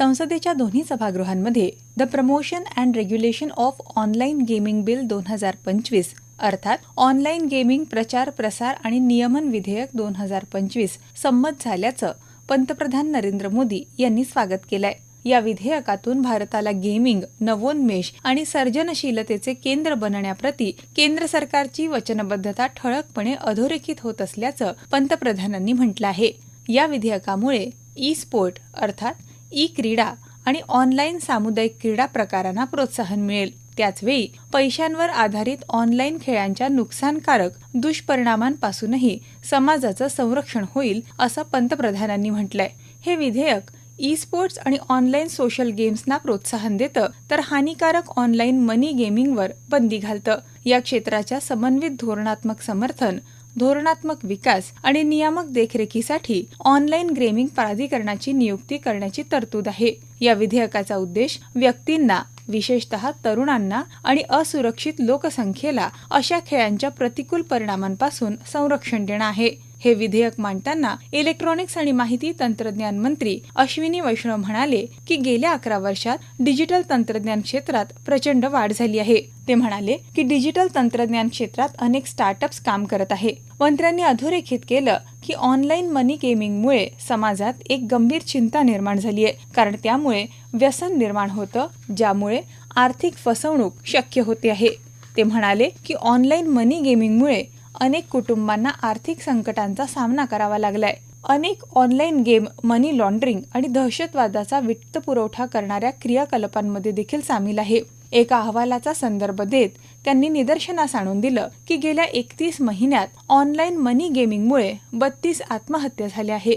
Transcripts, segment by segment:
संसदेच्या दोन्ही सभागृहांमध्ये the promotion and regulation of online gaming bill दोन हजार पंचवीस अर्थात ऑनलाईन गेमिंग प्रचार प्रसार आणि नियमन विधेयक दोन हजार पंचवीस संमत झाल्याचं पंतप्रधान नरेंद्र मोदी यांनी स्वागत केलंय. या विधेयकातून भारताला गेमिंग नवोन्मेष आणि सर्जनशीलतेचे केंद्र बनण्याप्रती केंद्र सरकारची वचनबद्धता ठळकपणे अधोरेखित होत असल्याचं पंतप्रधानांनी म्हटलं आहे. या विधेयकामुळे ई स्पोर्ट अर्थात ई क्रीडा आणि ऑनलाईन सामुदायिक क्रीडा प्रकारांना प्रोत्साहन मिळेल. त्याचवेळी पैशांवर आधारित ऑनलाईन खेळांच्या नुकसानकारक दुष्परिणामांपासूनही समाजाचं संरक्षण होईल असं पंतप्रधानांनी म्हटलंय. हे विधेयक ई स्पोर्ट्स आणि ऑनलाईन सोशल गेम्सना प्रोत्साहन देतं तर हानिकारक ऑनलाईन मनी गेमिंगवर बंदी घालतं. या क्षेत्राच्या समन्वित धोरणात्मक समर्थन धोरणात्मक विकास आणि नियामक देखरेखीसाठी ऑनलाईन गेमिंग प्राधिकरणाची नियुक्ती करण्याची तरतूद आहे. या विधेयकाचा उद्देश व्यक्तींना विशेषतः तरुणांना आणि असुरक्षित लोकसंख्येला अशा खेळांच्या प्रतिकूल परिणामांपासून संरक्षण देणं आहे. हे विधेयक मांडताना इलेक्ट्रॉनिक्स आणि माहिती तंत्रज्ञान मंत्री अश्विनी वैष्णव म्हणाले की गेल्या अकरा वर्षात डिजिटल तंत्रज्ञान क्षेत्रात प्रचंड वाढ झाली आहे. ते म्हणाले की डिजिटल तंत्रज्ञान क्षेत्रात अनेक स्टार्टअप्स काम करत आहे. मंत्र्यांनी अधोरेखित केलं की ऑनलाईन मनी गेमिंगमुळे समाजात एक गंभीर चिंता निर्माण झाली आहे. कारण त्यामुळे व्यसन निर्माण होतं ज्यामुळे आर्थिक फसवणूक शक्य होते आहे. ते म्हणाले की ऑनलाईन मनी गेमिंगमुळे अनेक कुटुंबांना आर्थिक संकटांचा सामना करावा लागलाय. अनेक ऑनलाईन गेम मनी लॉन्ड्रिंग आणि दहशतवादाचा वित्तपुरवठा करणाऱ्या क्रियाकलापांमध्ये देखील सामील आहे. एका अहवालाचा संदर्भ देत त्यांनी निदर्शनास आणून दिलं की गेल्या एकतीस महिन्यात ऑनलाईन मनी गेमिंगमुळे बत्तीस आत्महत्या झाल्या आहे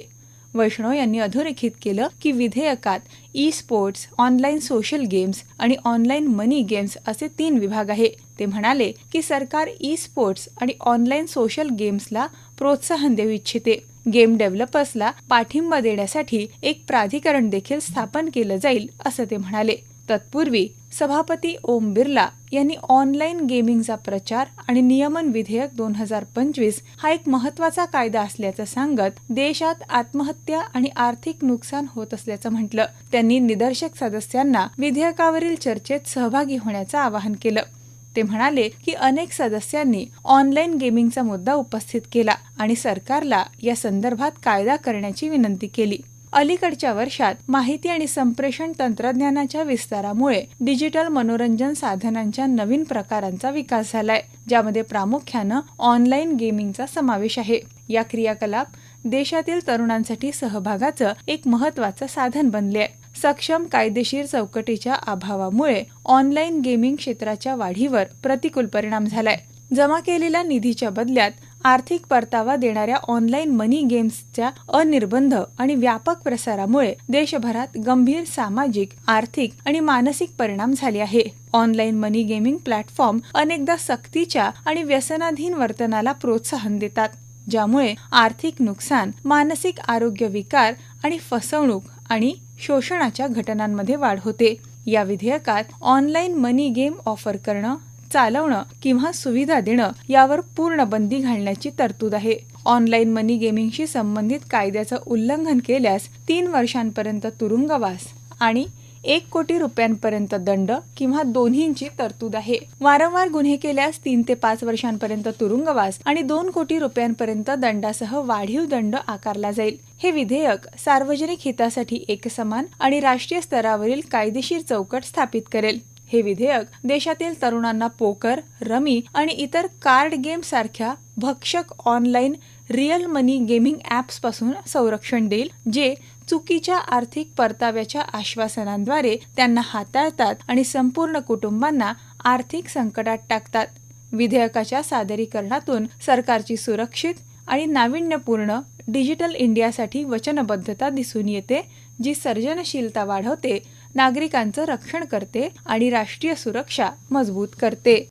वैष्णव यांनी अधोरेखित केलं की विधेयकात e sports online social games आणि ऑनलाईन मनी गेम्स असे तीन विभाग आहे. ते म्हणाले की सरकार ई स्पोर्ट्स आणि ऑनलाईन सोशल गेम्सला प्रोत्साहन देऊ इच्छिते. गेम डेव्हलपर्सला पाठिंबा देण्यासाठी एक प्राधिकरण देखील स्थापन केलं जाईल असं ते म्हणाले. तत्पूर्वी सभापती ओम बिर्ला यांनी ऑनलाईन गेमिंगचा प्रचार आणि नियमन विधेयक दोन हजार पंचवीस हा एक महत्त्वाचा कायदा असल्याचं सांगत देशात आत्महत्या आणि आर्थिक नुकसान होत असल्याचं म्हटलं. त्यांनी निदर्शक सदस्यांना विधेयकावरील चर्चेत सहभागी होण्याचं आवाहन केलं. ते म्हणाले की अनेक सदस्यांनी ऑनलाईन गेमिंगचा मुद्दा उपस्थित केला आणि सरकारला या संदर्भात कायदा करण्याची विनंती केली. अलीकडच्या वर्षात माहिती आणि संप्रेषण तंत्रज्ञानाच्या विस्तारामुळे डिजिटल मनोरंजन साधनांच्या नवीन प्रकारांचा विकास झालाय ज्यामध्ये प्रामुख्यानं ऑनलाईन गेमिंगचा समावेश आहे. या क्रियाकलाप देशातील तरुणांसाठी सहभागाचं एक महत्वाचं साधन बनले आहे सक्षम कायदेशीर चौकटीच्या अभावामुळे ऑनलाईन गेमिंग क्षेत्राच्या वाढीवर प्रतिकूल परिणाम झालाय. जमा केलेल्या निधीच्या बदल्यात आर्थिक परतावा देणाऱ्या ऑनलाईन मनी गेम्सच्या अनिर्बंध आणि व्यापक प्रसारामुळे देशभरात गंभीर सामाजिक आर्थिक आणि मानसिक परिणाम झाले आहे. ऑनलाईन मनी गेमिंग प्लॅटफॉर्म अनेकदा सक्तीच्या आणि व्यसनाधीन वर्तनाला प्रोत्साहन देतात ज्यामुळे आर्थिक नुकसान मानसिक आरोग्य विकार आणि फसवणूक आणि शोषणाच्या घटनांमध्ये वाढ होते. या विधेयकात ऑनलाईन मनी गेम ऑफर करणं चालवणं किंवा सुविधा देणं यावर पूर्ण बंदी घालण्याची तरतूद आहे. ऑनलाईन मनी गेमिंगशी संबंधित कायद्याचं उल्लंघन केल्यास तीन वर्षांपर्यंत तुरुंगवास आणि एक कोटी रुपयांपर्यंत दंड किंवा दोन्हींची तरतूद आहे. वारंवार गुन्हे केल्यास तीन ते पाच वर्षांपर्यंत तुरुंगवास आणि दोन कोटी रुपयांपर्यंत दंडासह वाढीव दंड आकारला जाईल. हे विधेयक सार्वजनिक हितासाठी एकसमान आणि राष्ट्रीय स्तरावरील कायदेशीर चौकट स्थापित करेल. हे विधेयक देशातील तरुणांना पोकर रमी आणि इतर कार्ड गेम सारख्या भक्षक ऑनलाईन रिअल मनी गेमिंग ॲप्सपासून संरक्षण देईल जे चुकीच्या आर्थिक परताव्याच्या आश्वासनांद्वारे त्यांना हाताळतात आणि संपूर्ण कुटुंबांना आर्थिक संकटात टाकतात. विधेयकाच्या सादरीकरणातून सरकारची सुरक्षित आणि नाविन्यपूर्ण डिजिटल इंडियासाठी वचनबद्धता दिसून येते जी सर्जनशीलता वाढवते नागरिकांचं रक्षण करते आणि राष्ट्रीय सुरक्षा मजबूत करते.